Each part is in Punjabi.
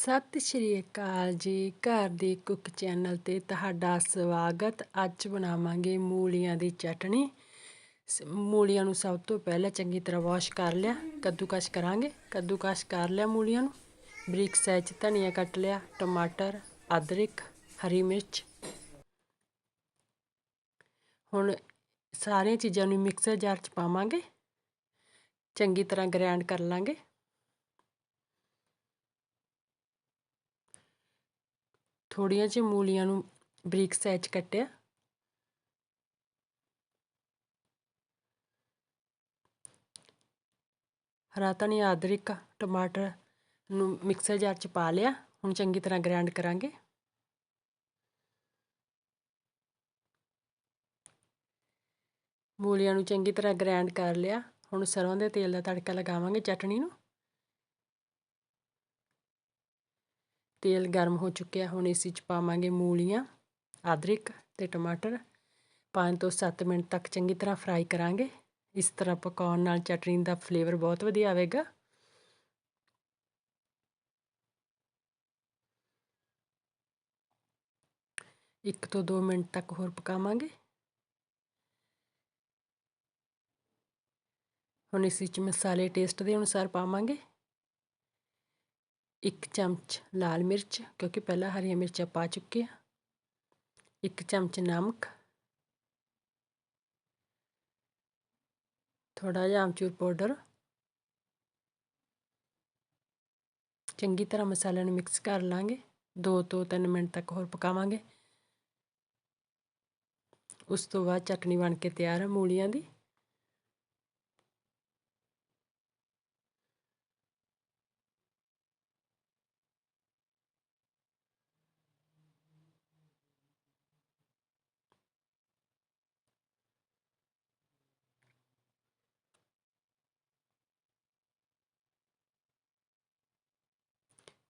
ਸਤਿ ਸ਼੍ਰੀ ਅਕਾਲ ਜੀ। ਘਰ ਦੀ ਕੁੱਕ ਚੈਨਲ ਤੇ ਤੁਹਾਡਾ ਸਵਾਗਤ। ਅੱਜ ਬਣਾਵਾਂਗੇ ਮੂਲੀਆਂ ਦੀ ਚਟਣੀ ਸ- ਮੂਲੀਆਂ ਨੂੰ ਸਭ ਤੋਂ ਪਹਿਲਾਂ ਚੰਗੀ ਤਰ੍ਹਾਂ ਵਾਸ਼ ਕਰ ਲਿਆ। ਕੱਦੂਕਸ਼ ਕਰਾਂਗੇ। ਕੱਦੂਕਸ਼ ਕਰ ਲਿਆ ਮੂਲੀਆਂ ਨੂੰ। ਬਰੀਕ ਸਾਈਜ਼ ਧਨੀਆ ਕੱਟ ਲਿਆ, ਟਮਾਟਰ, ਅਦਰਕ, ਹਰੀ ਮਿਰਚ। ਹੁਣ ਸਾਰੀਆਂ ਚੀਜ਼ਾਂ ਨੂੰ ਮਿਕਸਰ ਜਾਰ ਚ ਪਾਵਾਂਗੇ। ਚੰਗੀ ਤਰ੍ਹਾਂ ਗ੍ਰਾਈਂਡ ਕਰ ਲਾਂਗੇ। ਥੋੜੀਆਂ ਜਿਹੀ ਮੂਲੀਆਂ ਨੂੰ ਬਰੀਕ ਸਾਈਜ਼ ਕੱਟਿਆ। ਹਰਾ ਧਨੀਆ, ਅਦਰਕ, ਟਮਾਟਰ ਨੂੰ ਮਿਕਸਰ ਜਾਰ ਚ ਪਾ ਲਿਆ। ਹੁਣ ਚੰਗੀ ਤਰ੍ਹਾਂ ਗ੍ਰਾਈਂਡ ਕਰਾਂਗੇ। ਮੂਲੀਆਂ ਨੂੰ ਚੰਗੀ ਤਰ੍ਹਾਂ ਗ੍ਰਾਈਂਡ ਕਰ ਲਿਆ। ਹੁਣ ਸਰੋਂ ਦੇ ਤੇਲ ਦਾ ਤੜਕਾ ਲਗਾਵਾਂਗੇ ਚਟਣੀ ਨੂੰ। ਤੇਲ ਗਰਮ ਹੋ ਚੁੱਕਿਆ, ਹੁਣ ਇਸ ਵਿੱਚ ਪਾਵਾਂਗੇ ਮੂਲੀਆਂ, ਅਦਰਕ ਅਤੇ ਟਮਾਟਰ। 5 ਤੋਂ 7 ਮਿੰਟ ਤੱਕ ਚੰਗੀ ਤਰ੍ਹਾਂ ਫਰਾਈ ਕਰਾਂਗੇ। ਇਸ ਤਰ੍ਹਾਂ ਪਕਾਉਣ ਨਾਲ ਚਟਨੀ ਦਾ ਫਲੇਵਰ ਬਹੁਤ ਵਧੀਆ ਆਵੇਗਾ। ਇੱਕ ਤੋਂ 2 ਮਿੰਟ ਤੱਕ ਹੋਰ ਪਕਾਵਾਂਗੇ। ਹੁਣ ਇਸ ਵਿੱਚ ਮਸਾਲੇ ਟੇਸਟ ਦੇ ਅਨੁਸਾਰ ਪਾਵਾਂਗੇ। ਇੱਕ ਚਮਚ ਲਾਲ ਮਿਰਚ, ਕਿਉਂਕਿ ਪਹਿਲਾਂ ਹਰੀਆਂ ਮਿਰਚਾਂ ਪਾ ਚੁੱਕੇ ਆ ਇੱਕ ਚਮਚ ਨਮਕ। ਥੋੜਾ ਜਿਹਾ ਆਮਚੂਰ ਪਾਊਡਰ। ਚੰਗੀ ਤਰ੍ਹਾਂ ਮਸਾਲਿਆਂ ਨੂੰ ਮਿਕਸ ਕਰ ਲਾਂਗੇ। 2 ਤੋਂ 3 ਮਿੰਟ ਤੱਕ ਹੋਰ ਪਕਾਵਾਂਗੇ। ਉਸ ਤੋਂ ਬਾਅਦ ਚਟਨੀ ਬਣ ਕੇ ਤਿਆਰ ਹੈ ਮੂਲੀਆਂ ਦੀ।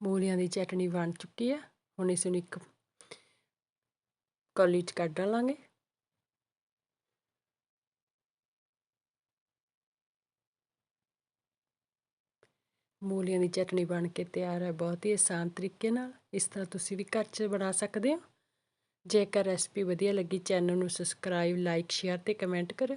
ਮੂਲੀਆਂ ਦੀ ਚਟਣੀ ਬਣ ਚੁੱਕੀ ਆ। ਹੁਣ ਇਸ ਨੂੰ ਇੱਕ ਕੌਲੀ 'ਚ ਕੱਢ ਲਾਂਗੇ। ਮੂਲੀਆਂ ਦੀ ਚਟਣੀ ਬਣ ਕੇ ਤਿਆਰ ਹੈ ਬਹੁਤ ਹੀ ਆਸਾਨ ਤਰੀਕੇ ਨਾਲ। ਇਸ ਤਰ੍ਹਾਂ ਤੁਸੀਂ ਵੀ ਘਰ 'ਚ ਬਣਾ ਸਕਦੇ ਹੋ। ਜੇਕਰ ਰੈਸਪੀ ਵਧੀਆ ਲੱਗੀ, ਚੈਨਲ ਨੂੰ ਸਬਸਕ੍ਰਾਈਬ, ਲਾਈਕ, ਸ਼ੇਅਰ ਤੇ ਕਮੈਂਟ ਕਰਿਓ।